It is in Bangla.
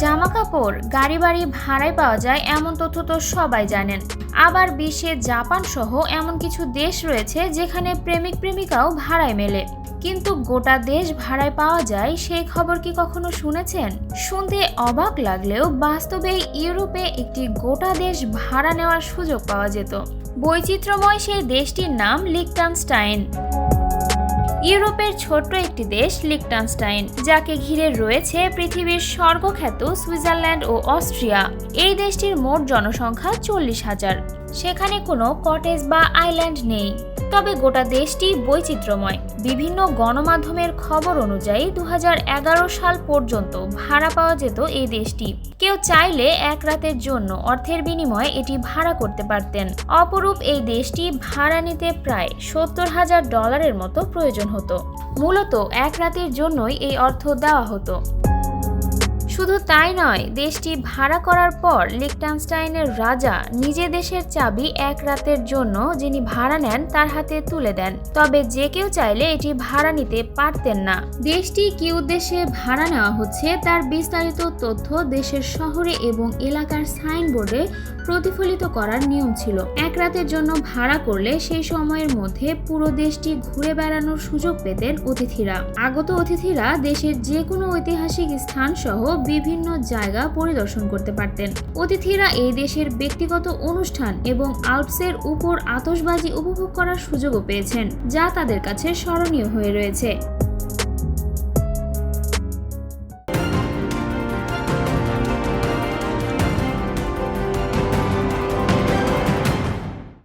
জামা কাপড় গাড়ি বাড়ি ভাড়ায় পাওয়া যায় এমন তথ্য তো সবাই জানেন। আবার বিশ্বে জাপান সহ এমন কিছু দেশ রয়েছে যেখানে প্রেমিক প্রেমিকাও ভাড়ায় মেলে। কিন্তু গোটা দেশ ভাড়ায় পাওয়া যায় সেই খবর কি কখনো শুনেছেন? শুনতে অবাক লাগলেও বাস্তবে ইউরোপে একটি গোটা দেশ ভাড়া নেওয়ার সুযোগ পাওয়া যেত। বৈচিত্র্যময় সেই দেশটির নাম লিকটানস্টাইন ইউরোপের ছোট্ট একটি দেশ লিকটানস্টাইন যাকে ঘিরে রয়েছে পৃথিবীর স্বর্গখ্যাত সুইজারল্যান্ড ও অস্ট্রিয়া। এই দেশটির মোট জনসংখ্যা চল্লিশ হাজার। সেখানে কোনো কটেজ বা আইল্যান্ড নেই। তবে গোটা দেশটি বৈচিত্র্যময়। বিভিন্ন গণমাধ্যমের খবর অনুযায়ী দু হাজার এগারো সাল পর্যন্ত ভাড়া পাওয়া যেত এই দেশটি। কেউ চাইলে এক রাতের জন্য অর্থের বিনিময়ে এটি ভাড়া করতে পারতেন। অপরূপ এই দেশটি ভাড়া নিতে প্রায় সত্তর হাজার ডলারের মতো প্রয়োজন হতো। মূলত এক রাতের জন্যই এই অর্থ দেওয়া হতো। শুধু তাই নয়, দেশটি ভাড়া করার পর লিকটানস্টাইনের রাজা নিজে দেশের চাবি এক রাতের জন্য যিনি ভাড়া নেন তার হাতে তুলে দেন। তবে যে কেউ চাইলে এটি ভাড়া নিতে পারতেন না। দেশটি কি উদ্দেশ্যে ভাড়া নেওয়া হচ্ছে তার বিস্তারিত তথ্য দেশের শহরে এবং এলাকার সাইনবোর্ডে প্রতিফলিত করার নিয়ম ছিল। এক রাতের জন্য ভাড়া করলে সেই সময়ের মধ্যে পুরো দেশটি ঘুরে বেড়ানোর সুযোগ পেতেন অতিথিরা। আগত অতিথিরা দেশের যে কোনো ঐতিহাসিক স্থান সহ বিভিন্ন জায়গা পরিদর্শন করতে পারতেন। অতিথিরা এই দেশের ব্যক্তিগত অনুষ্ঠান এবং আল্পসের উপর আতশবাজি উপভোগ করার সুযোগও পেয়েছেন, যা তাদের কাছে স্মরণীয় হয়ে রয়েছে।